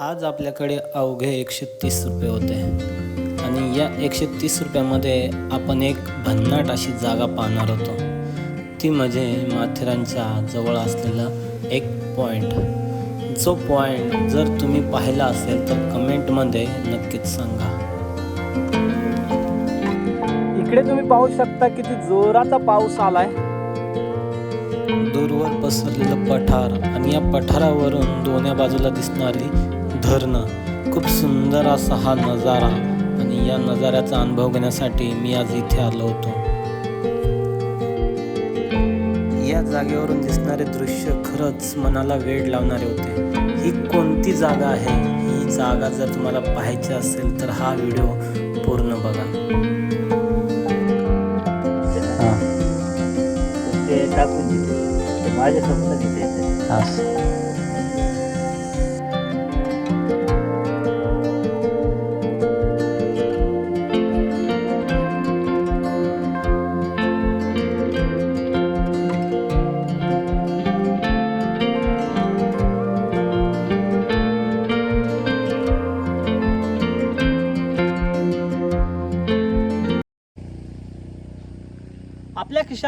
आज आपल्याकडे अवघे एकशे तीस रुपये होते. आणि या एकशे तीस रुपयामध्ये आपण एक भन्नाट अशी जागा पाहणार होतो. ती म्हणजे माथेरानच्या जवळ असलेला एक पॉईंट जो पॉईंट जर तुम्ही पाहिला असेल तर कमेंटमध्ये नक्कीच सांगा. इकडे तुम्ही पाहू शकता किती जोराचा पाऊस आलाय. दूरवर पसरलेलं पठार आणि या पठारावरून दोन्ही बाजूला दिसणारी धरणं खूप सुंदर असा हा नजारा आणि या नजाऱ्याचा अनुभव घेण्यासाठी मी आज इथे आलो होतो. या जागेवरून दिसणारे दृश्य खरंच मनाला वेळ लावणारे होते. ही कोणती जागा आहे? ही जागा जर तुम्हाला पाहायची असेल तर हा व्हिडिओ पूर्ण बघा. ते टाकून माझ्या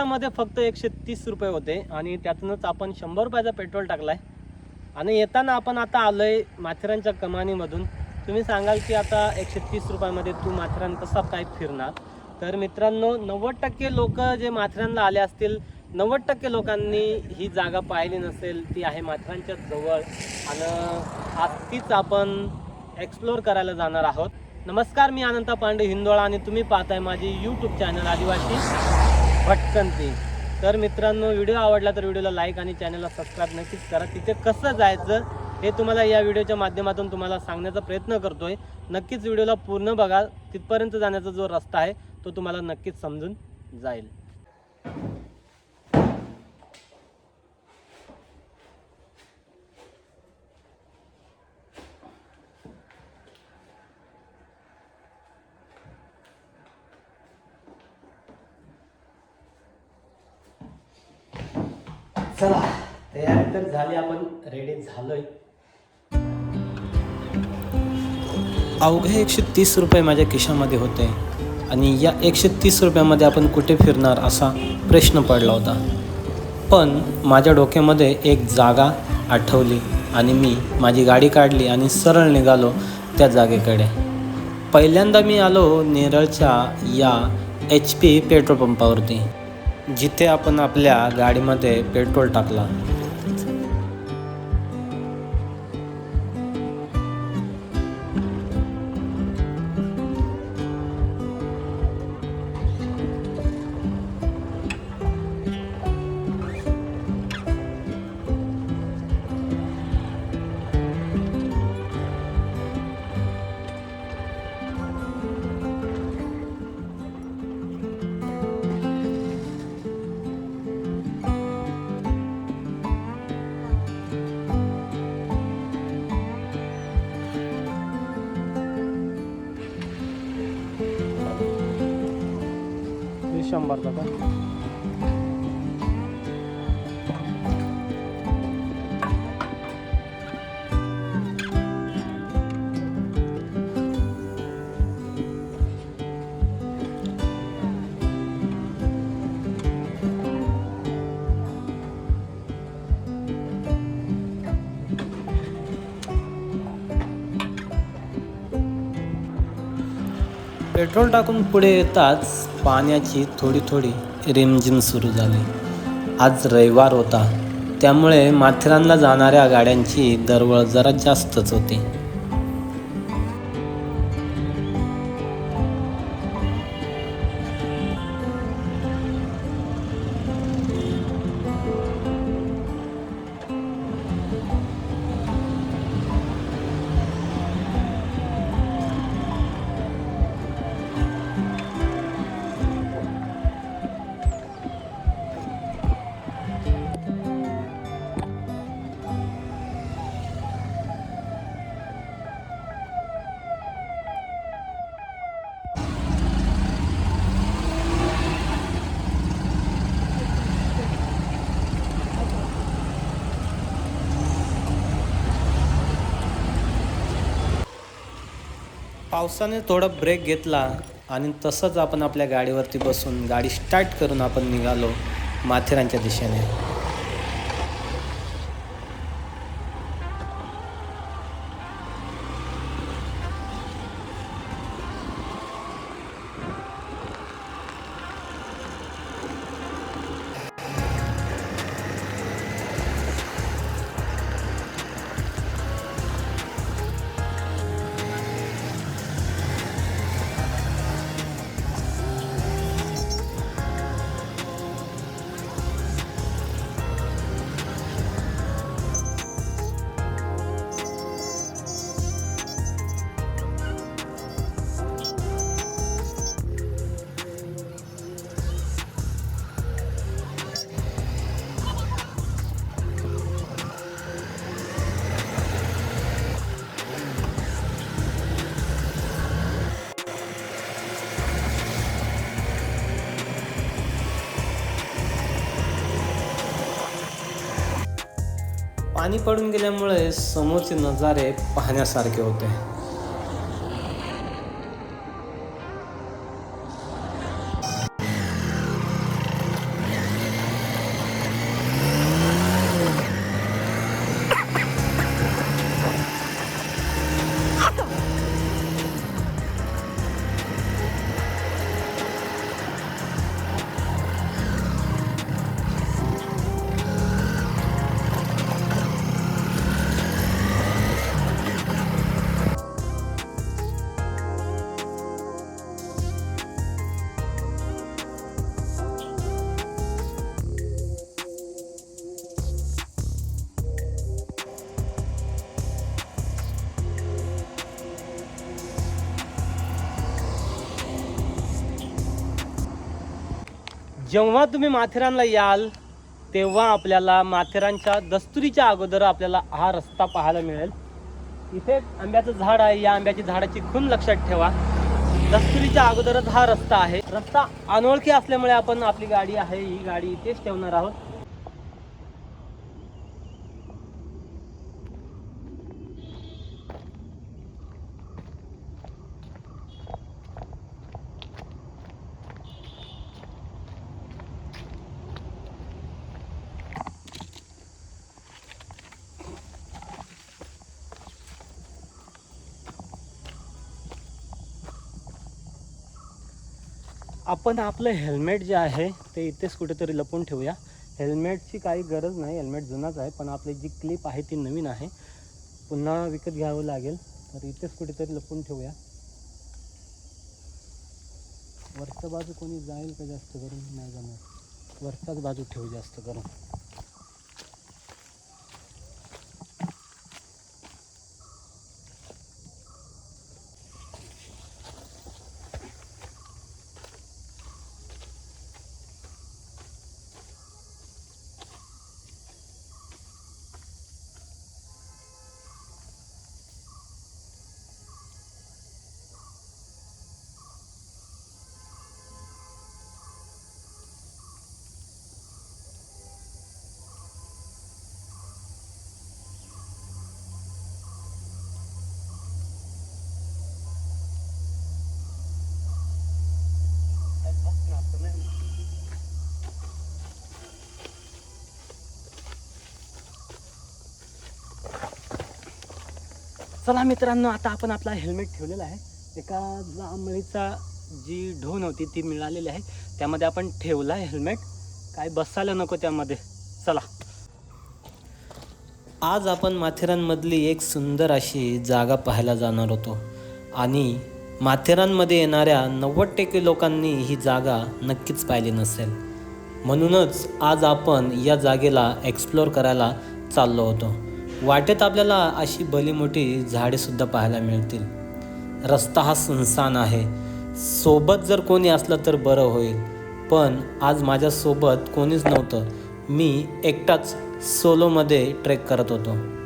इथे फक्त एकशे तीस रुपये होते आणि त्यातूनच आपण शंभर रुपयाचा पेट्रोल टाकलाय. आणि येताना आपण आता आलोय माथेरानच्या कमानीमधून. तुम्ही सांगाल की आता एकशे तीस रुपयामध्ये तू माथेरान कसा काय फिरणार? तर मित्रांनो नव्वद टक्के लोक जे माथेरानला आले असतील नव्वद टक्के लोकांनी ही जागा पाहिली नसेल ती आहे माथेरानच्या जवळ. आणि आज तीच आपण एक्सप्लोअर करायला जाणार आहोत. नमस्कार मी अनंता पांडे हिंदोळा आणि तुम्ही पाहताय माझी यूट्यूब चॅनल आदिवासी. भटकंती तर मित्रांनो व्हिडिओ आवडला तर व्हिडिओला लाईक आणि चॅनलला सबस्क्राईब नक्कीच करा. तिथे कसं जायचं हे तुम्हाला या व्हिडिओच्या माध्यमातून तुम्हाला सांगण्याचा प्रयत्न करतोय. नक्कीच व्हिडिओला पूर्ण बघा. तिथपर्यंत जाण्याचा जो रस्ता आहे तो तुम्हाला नक्कीच समजून जाईल. चला तयारी तर झाली आपण रेडी झालोय. अवघे एकशे तीस रुपये माझ्या खिशामध्ये होते आणि या एकशे तीस रुपयामध्ये आपण कुठे फिरणार असा प्रश्न पडला होता. पण माझ्या डोक्यामध्ये एक जागा आठवली आणि मी माझी गाडी काढली आणि सरळ निघालो त्या जागेकडे. पहिल्यांदा मी आलो नेरळच्या या एच पी पेट्रोल पंपावरती जिथे आपण आपल्या गाडीमध्ये पेट्रोल टाकला. हे का? पेट्रोल टाकून पुढे येताच पाण्याची थोडी थोडी रिमझिम सुरू झाली. आज रविवार होता. त्यामुळे माथेरानला जाणाऱ्या गाड्यांची दरवळ जरा जास्तच होती. पावसाने थोडा ब्रेक घेतला आणि तसंच आपण आपल्या गाडीवरती बसून गाडी स्टार्ट करून आपण निघालो माथेरानच्या दिशेने. पाणी पडून गेल्यामुळे समोरचे नजारे पाहण्यासारखे होते. जेव्हा तुम्ही माथेरानला याल तेव्हा आपल्याला माथेरानच्या दस्तुरीच्या अगोदर आपल्याला हा रस्ता पाहायला मिळेल. इथे आंब्याचं झाड आहे. या आंब्याची झाडाची खून लक्षात ठेवा. दस्तुरीच्या अगोदरच हा रस्ता आहे. रस्ता अनोळखी असल्यामुळे आपण आपली गाडी आहे ही गाडी इथेच ठेवणार आहोत. आपण आपलं हेल्मेट जे आहे ते इथेच कुठेतरी लपून ठेवूया. हेल्मेटची काही गरज नाही हेल्मेट जुनाच आहे पण आपली जी क्लिप आहे ती नवीन आहे. पुन्हा विकत घ्यावं लागेल तर इथेच कुठेतरी लपून ठेवूया. वरच्या बाजू कोणी जाईल का जास्त करून? नाही जाणार वरच्याच बाजू ठेवू जास्त करून. चला मित्रांनो आता आपण आपला हेल्मेट ठेवलेला आहे. एका जांभळीचा जी ढोन होती ती मिळालेली आहे. त्यामध्ये आपण ठेवला आहे हेल्मेट काय बसायला नको त्यामध्ये. चला. आज आपण माथेरानमधली एक सुंदर अशी जागा पाहायला जाणार होतो. आणि माथेरानमध्ये येणाऱ्या नव्वद टक्के लोकांनी ही जागा नक्कीच पाहिली नसेल. म्हणूनच आज आपण या जागेला एक्सप्लोर करायला चाललो होतो. वाटेत आपल्याला अशी भली मोठी झाडेसुद्धा पाहायला मिळतील. रस्ता हा सुनसान आहे. सोबत जर कोणी असलं तर बरं होईल. पण आज माझ्यासोबत कोणीच नव्हतं. मी एकटाच सोलोमध्ये ट्रेक करत होतो.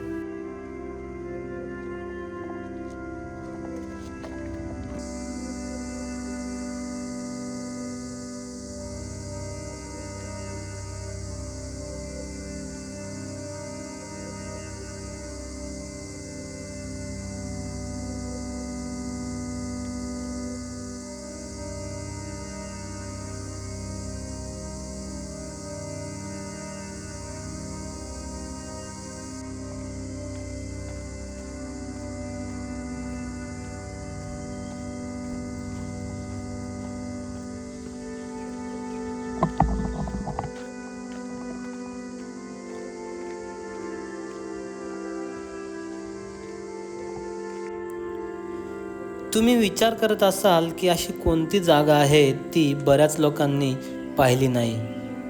तुम्ही विचार करत असाल की अशी कोणती जागा आहे ती बऱ्याच लोकांनी पाहिली नाही.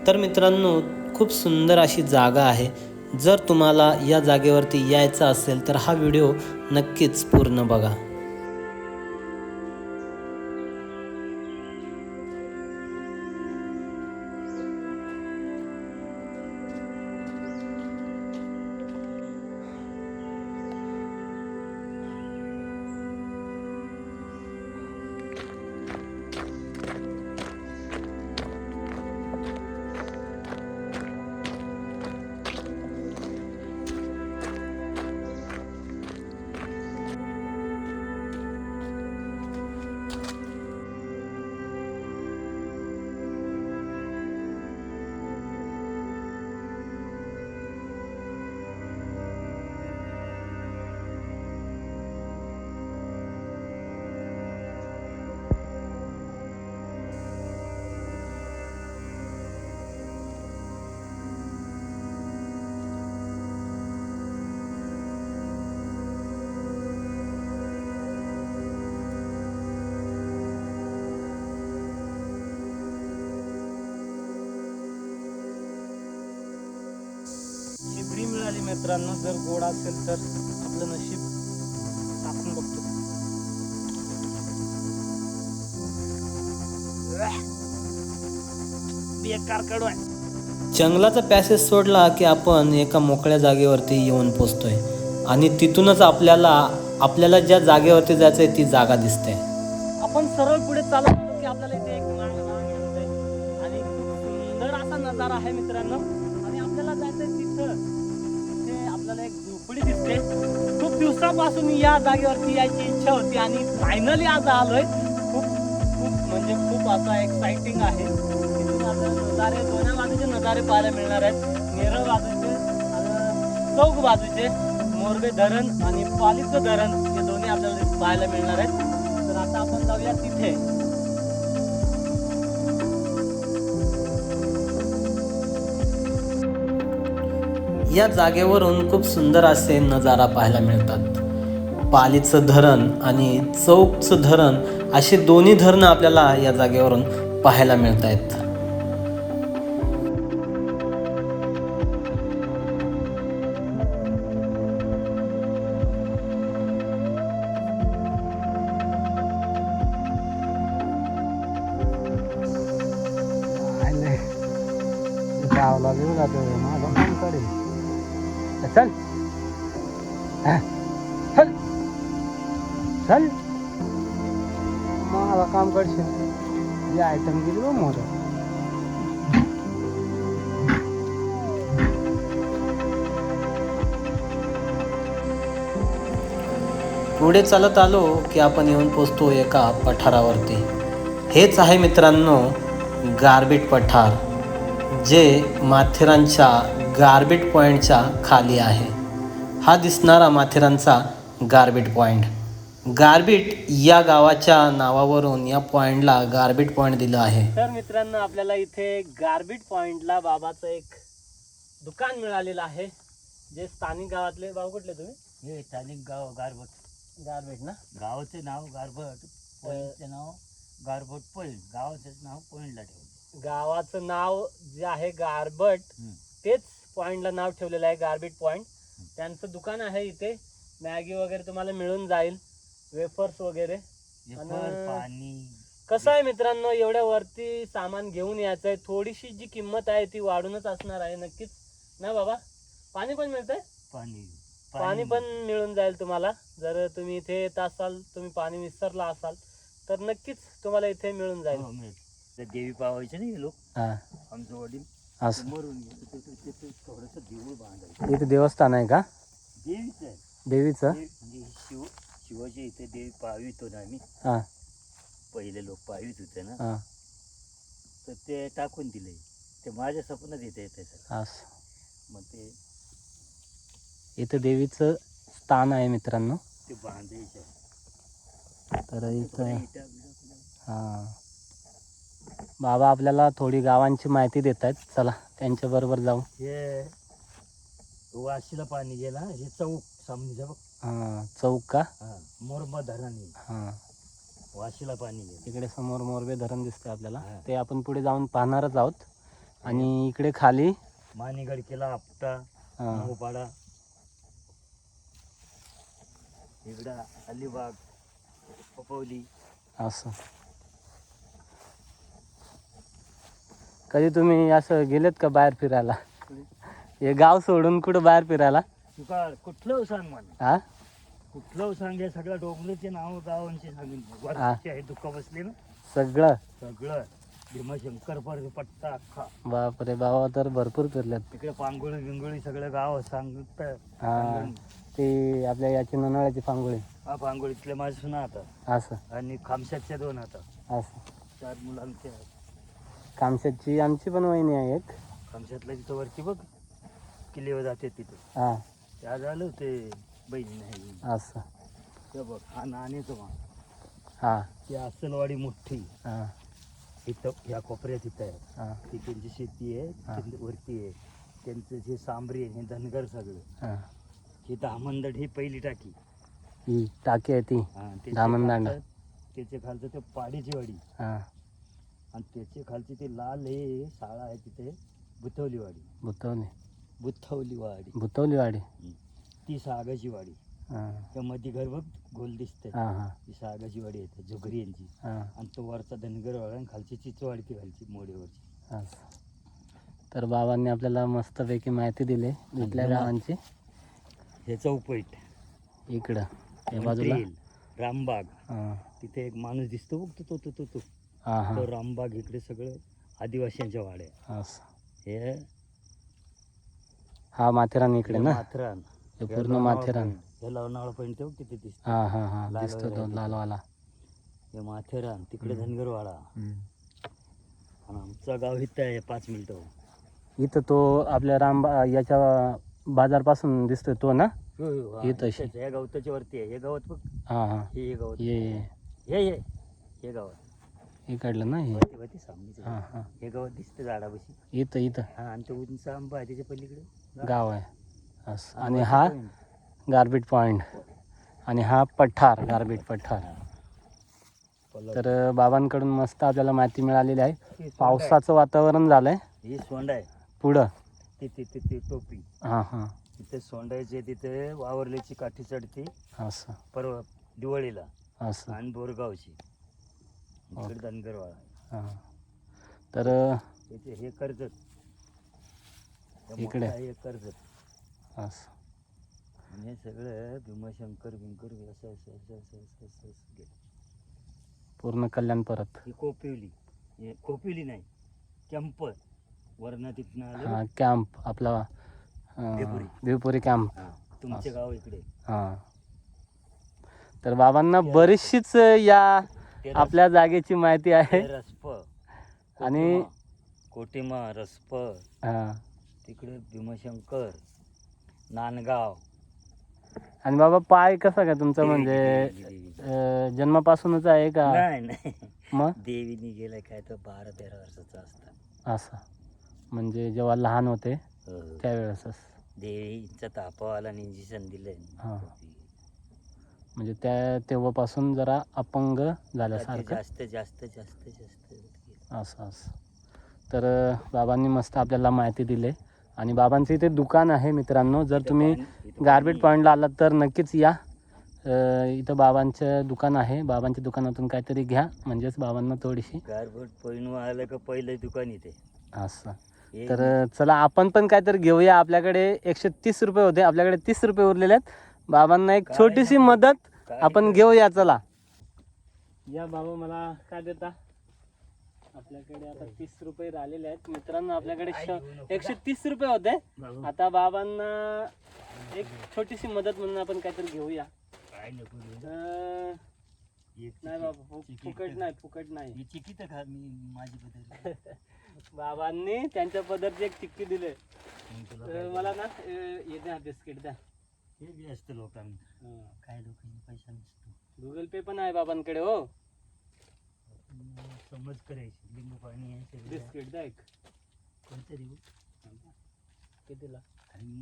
तर मित्रांनो खूप सुंदर अशी जागा आहे. जर तुम्हाला या जागेवरती यायचं असेल तर हा व्हिडिओ नक्कीच पूर्ण बघा. मित्रांनो जर गोड असेल तर आपलं नशीब टाकून बघतो. बेकार कडू आहे. जंगलाचा पॅसेज सोडला की आपण एका मोकळ्या जागेवरती येऊन पोचतोय. आणि तिथूनच आपल्याला आपल्याला ज्या जागेवरती जायचं आहे ती जागा दिसते. आपण सरळ पुढे आलो की आपल्याला इथे एक आणि खूप सुंदर असा नजारा आहे मित्रांनो. आणि आपल्याला जायचंय तिथं तिथे. आपल्याला एक झोपडी दिसते. खूप दिवसापासून या जागेवरती यायची इच्छा होती आणि फायनली आज आलोय. खूप खूप म्हणजे खूप असा एक्साइटिंग आहे. तिथून आता नजारे दोन्ही बाजूचे नजारे पाहायला मिळणार आहेत. नेरळ बाजूचे चौक बाजूचे मोरबे धरण आणि पालीचं धरण हे दोन्ही आपल्याला पाहायला मिळणार आहेत. तर आता आपण जाऊया तिथे. या जागेवरून खूप सुंदर असे नजारा पाहायला मिळतात. पालीचं धरण आणि चौकचं धरण असे दोन्ही धरणं आपल्याला या जागेवरून पाहायला मिळत आहेत करशील आयटम गेली बघ पुढे चालत आलो की आपण येऊन पोचतो एका पठारावरती. हेच आहे मित्रांनो गारबीट पठार जे माथेरानच्या गारबीट पॉईंटच्या खाली आहे. हा दिसणारा माथेरानचा गारबीट पॉईंट गारबीट या गावाच्या नावावरून या पॉईंटला गारबीट पॉईंट दिलं आहे. तर मित्रांनो आपल्याला इथे गारबीट पॉइंटला बाबाचं एक दुकान मिळालेलं आहे. जे स्थानिक गावातले भाऊ कुठले तुम्ही? हे स्थानिक गाव गारबट. गारबीट ना? गावाचे नाव गारबट पॉईंटचे नाव गारबट पॉईंट. गावाचे नाव पॉईंटला ठेवले. गावाचं नाव जे आहे गारबट. तेच पॉइंटला नाव ठेवलेलं आहे गारबीट पॉइंट त्यांचं दुकान आहे इथे. मॅगी वगैरे तुम्हाला मिळून जाईल. वेफर्स वगैरे. आणि- पाणी. कसं आहे मित्रांनो एवढ्या वरती सामान घेऊन यायचं आहे थोडीशी जी किंमत आहे ती वाढूनच असणार आहे नक्कीच. ना बाबा? पाणी पण मिळतंय? पाणी. पाणी पण. मिळून जाईल तुम्हाला. जर तुम्ही इथे येत असाल तुम्ही पाणी विसरला असाल तर नक्कीच तुम्हाला इथे मिळून जाईल. हो. ते देवी पावायचे नाही लोक? हां. आमचं वडील. असं. मरून गेले. ते- ते- ते- ते थोडंसं देऊळ बांधायचं. इथे देवस्थान आहे का? देवीच आहे. देवीचं? देव- म्हणजे शिव. शिवाच्या इथे देवी पावित होतो ना आम्ही. हां. पहिले लोक पावित होते ना. हां. तर ते टाकून दिले. ते माझ्या स्वप्नात येते येते सर असं. मग ते इथं देवीचं स्थान आहे मित्रांनो. ते बांधायचे तर इथं हां. बाबा आपल्याला थोडी गावांची माहिती देत आहेत चला त्यांच्याबरोबर जाऊ. हे वाशीला पाणी गेला हे चौक समजा बघ. हां चौक का? हा मोरबा धरण आहे. हां. वाशीला पाणी गेलं इकडे समोर मोरबे धरण दिसते आपल्याला. हा. ते आपण पुढे जाऊन पाहणारच आहोत. आणि इकडे खाली मानेगड केला आपटा हा, नऊपाडा इकडं अलिबाग पपवली. असं. कधी तुम्ही असं गेलेत का बाहेर फिरायला? हे गाव सोडून कुठं बाहेर फिरायला? तुका कुठलं सांग हा कुठलं सांग? या सगळ्या डोंगराचे नाव गावांचे सांगेन वरचे आहे दुःख बसले ना? सगळं? सगळं. भीमाशंकर पर पट्टा अख्खा. बापरे बाबा तर भरपूर फिरलेत तिकडे पांगोळी बिंगोळी सगळं गाव सांगत हा. ते आपल्या याची नोंदळ्याची पांगोळी. हा पांगोळीतले माझे सुना आता. असं. आणि खामशातच्या दोन आता. असं. चार मुलांचे कामशेतची आमची पण वहिनी आहे एक. खामशातल्या तिथं वरती बघ. किल्लेवर जाते तिथं. हा. त्या झालं ते बहीण नाही. असं. ते बघ हा नाणेचं मा हा. ती असलवाडी मोठी. हा. इथं ह्या कोपऱ्यात इथं आहे. हा. ती त्यांची शेती आहे हा. तिथं वरती आहे. त्यांचं जे सांबरी आहे हे धनगर सगळं. हा. हे ही पहिली टाकी. ही टाकी आहे ती. हा, त्याच्या. खालचं- त्याच्या खालचं ते पाडीची वाडी. हा. आणि त्याच्या खालची ते लाल हे शाळा आहे तिथे बुथवली वाडी. भुतवली बुथवली वाडी भुतवली वाडी ती सागाची वाडी हा. त्या मध्ये घर बघ गोल दिसते हा हा. ती सागाची वाडी येते झुगरी यांची. हा. आणि तो वरचा धनगर वाडा आणि खालची चिचवाडी ती खालची मोडेवरची असं. तर बाबांनी आपल्याला मस्तपैकी माहिती दिली इथल्या गावांची. हे चौपैठ इकडं या बाजूला. रामबाग. हा. तिथे एक माणूस दिसतो बघ तो तो तो तो तो. हा. तो रामबाग इकडे सगळं आदिवासींच्या वाड्या. असं. हे हा माथेरान इकडे ना? माथेरान. हे पूर्ण माथेरान. हे लोणावळा पॉईंट ते तिथे दिसतो. हा हा हा. लाल दिसतो वगैरे तो आहे लालवाला. हे माथेरान. तिकडे. धनगरवाडा. आणि आमचं गाव इथं आहे पाच मिनिटं. इथं तो आपल्या राम याच्या बाजारपासून दिसतोय तो ना? हो, हो, हा, हे तशी. इथंच आहे. हे गवताच्या वरती आहे. हे गावात बघ. हा हा. हे हे गावात. ये ये. हे हे हे गावात. इकडलं ना हे? वरती वरती सामनेच हा आहे. हा. हे गावात दिसतं झाडापाशी. इथं इथं. हा आणि तो उंच आंबा आहे त्याच्या पलीकडे. गाव आहे. असं. आणि हा. Garbett point. आणि हा पठार गारबीट पठार. तर बाबांकडून मस्त आपल्याला माहिती मिळालेली आहे. आहे. पावसाचं वातावरण झालंय. ही सोंड आहे. पुढं. तिथे तिथे टोपी. हां हां. तिथे सोंडायचे तिथे वावरल्याची काठी चढते. असं. परवा दिवाळीला. असं. आणि बोरगावची. हां. तर हे कर्जत. इकडे. कर्जत. असं. आणि हे सगळं भीमाशंकर बिंकर असं असं असं असं असं असं असं गेलं. पूर्ण कल्याण परत. ही कोपिवली. हे कोपिवली नाही कॅम्प. वरण तिथनं आलं. हा कॅम्प आपला भिवपुरी. भिवपुरी कॅम्प. हा, तुमचे गाव इकडे. हां. तर बाबांना बरीचशीच या ते रस- आपल्या जागेची माहिती आहे. ते रसप. आणि- कोटिमा- कोटिमा रसप. हां. तिकडे भीमाशंकर नांदगाव. आणि बाबा पाय कसा काय तुमचा म्हणजे अं, जन्मापासूनच आहे का? नाही नाही. मग? देवीने गेलं काय तर बारा तेरा वर्षाचा असतात असं. म्हणजे जेव्हा लहान होते हो. त्यावेळेसच देवीचा तापावाला इंजेक्शन दिलंय. हा. म्हणजे त्या तेव्हापासून जरा अपंग झाल्यासारखं? जास्त जास्त जास्त जास्त. असं असं. तर अं, बाबांनी मस्त आपल्याला माहिती दिली. आणि बाबांचं इथे दुकान आहे मित्रांनो. जर तुम्ही गारबेट पॉईंटला आलात तर नक्कीच या. इथं बाबांचं दुकान आहे. बाबांच्या दुकानातून काहीतरी घ्या. म्हणजेच बाबांना थोडीशी. गारबोट पॉईंट आलं का पहिलं दुकान इथे. असं. तर चला आपण पण काहीतरी घेऊया. आपल्याकडे एकशे तीस रुपये होते. आपल्याकडे तीस रुपये उरलेले आहेत. बाबांना एक छोटीशी. मदत. आपण. घेऊया चला. या बाबा मला काय देता? आपल्याकडे आता तीस रुपये राहिलेले आहेत. मित्रांनो आपल्याकडे एकशे तीस रुपये होते. आता बाबांना एक छोटीशी मदत म्हणून आपण काहीतरी घेऊया. नाही बाबा फुकट नाही फुकट नाही. ही चिकी तर खा मी माझी बदल बाबांनी त्यांच्या पदरची एक चिक्की दिली. मला ना हे द्या बिस्किट द्या. हे बी असतं लोकांना. काय लोकांनी पैसा नसतो. गुगल पे पण आहे बाबांकडे हो. समज करायची. लिंबू पाणी आहे. बिस्किट कोणतं देऊ कितीला?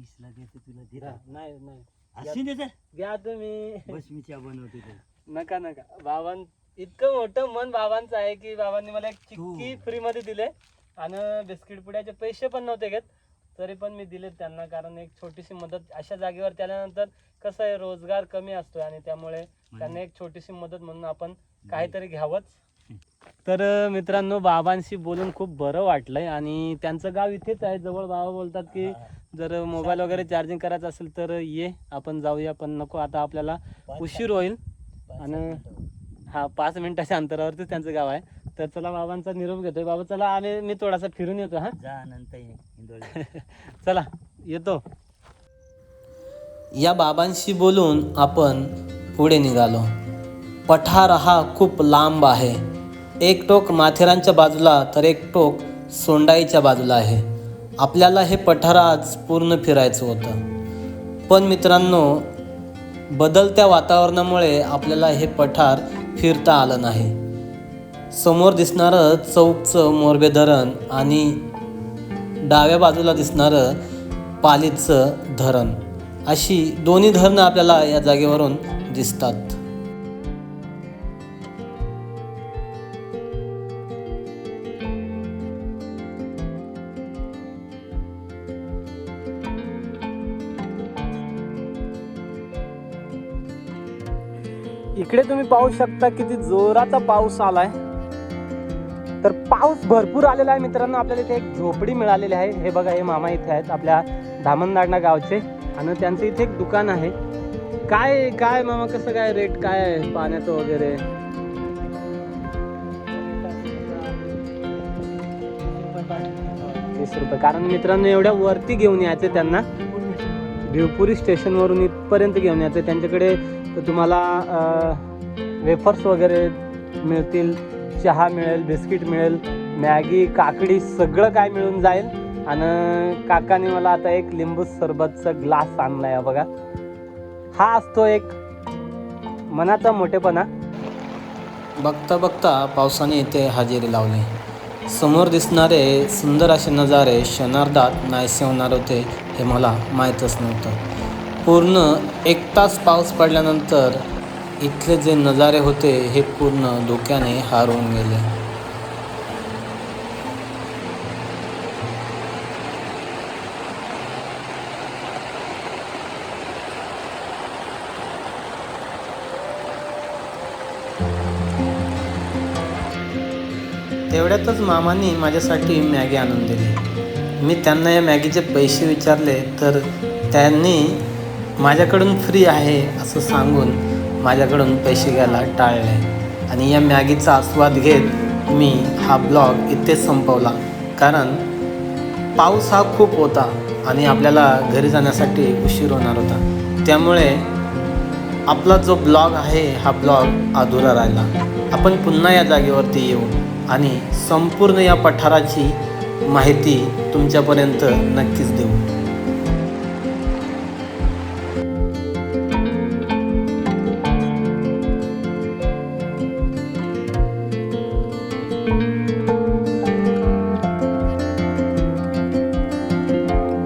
इसला देतो तुला दे. नाही नाही. अशी देते. घ्या तुम्ही. बस मी चहा बनवतो ते. नका नका. बाबां इतकं मोठं मन बाबांचं आहे की बाबांनी मला एक चिक्की. फ्री मध्ये दिले. आणि बिस्किट पुड्याचे पैसे पण नव्हते घेत. तरी पण मी दिलेत त्यांना कारण एक छोटीशी मदत. अशा जागेवर त्याल्यानंतर कसं आहे रोजगार कमी असतोय आणि त्यामुळे त्यांना एक छोटीशी मदत म्हणून आपण काहीतरी घ्यावंच. तर मित्रांनो बाबांशी बोलून खूप बरं वाटलंय आणि त्यांचं गाव इथेच आहे. जवळ बाबा बोलतात की जर मोबाईल वगैरे चार्जिंग करायचं असेल तर ये आपण जाऊया पण नको आता आपल्याला उशीर होईल. आणि हा पाच मिनिटाच्या अंतरावरतीच त्यांचं गाव आहे. तर चला बाबांचा निरोप घेतोय. बाबा चला आम्ही मी थोडासा फिरून येतो हा. चला येतो. या बाबांशी बोलून आपण पुढे निघालो. पठार हा खूप लांब आहे. एक टोक माथेरानच्या बाजूला तर एक टोक सोंडाईच्या बाजूला आहे. आपल्याला हे पठार आज पूर्ण फिरायचं होतं. पण मित्रांनो बदलत्या वातावरणामुळे आपल्याला हे पठार फिरता आलं नाही. समोर दिसणारं चौकचं मोरबे धरण आणि डाव्या बाजूला दिसणारं पालीचं धरण. अशी दोन्ही धरणं आपल्याला या जागेवरून दिसतात. इकडे तुम्ही पाहू शकता किती जोराचा पाऊस आलाय. तर पाऊस भरपूर आलेला आहे मित्रांनो. आपल्याला इथे एक झोपडी मिळालेली आहे. हे बघा हे मामा इथे आहेत आपल्या धामनदाडना गावचे. आणि त्यांचं इथे एक दुकान आहे. काय काय मामा कसं काय रेट काय आहे पाण्याचं वगैरे? तीस रुपये. कारण मित्रांनो एवढ्या वरती घेऊन यायचं त्यांना. भिवपुरी स्टेशनवरून इथपर्यंत घेऊन यायचं. त्यांच्याकडे तुम्हाला वेफर्स वगैरे मिळतील चहा मिळेल बिस्किट मिळेल मॅगी काकडी सगळं काय मिळून जाईल. आणि काकाने मला आता एक लिंबू सरबतचा ग्लास आणला आहे बघा. हा असतो एक मनाचा मोठेपणा. बघता बघता पावसाने इथे हजेरी लावली. समोर दिसणारे सुंदर असे नजारे क्षणार्धात नाहीसे होणार होते हे मला माहीतच नव्हतं. पूर्ण एक तास पाऊस पडल्यानंतर इथले जे नजारे होते हे पूर्ण धोक्याने हारवून गेले. तेवढ्यातच मामांनी माझ्यासाठी मॅगी आणून दिली. मी त्यांना या मॅगीचे पैसे विचारले तर त्यांनी माझ्याकडून फ्री आहे असं सांगून माझ्याकडून पैसे घ्यायला टाळले. आणि या मॅगीचा आस्वाद घेत मी हा ब्लॉग इथेच संपवला. कारण पाऊस हा खूप होता आणि आपल्याला घरी जाण्यासाठी उशीर होणार होता. त्यामुळे आपला जो ब्लॉग आहे हा ब्लॉग अधुरा राहिला. आपण पुन्हा या जागेवरती येऊ आणि संपूर्ण या पठाराची माहिती तुमच्यापर्यंत नक्कीच देऊ.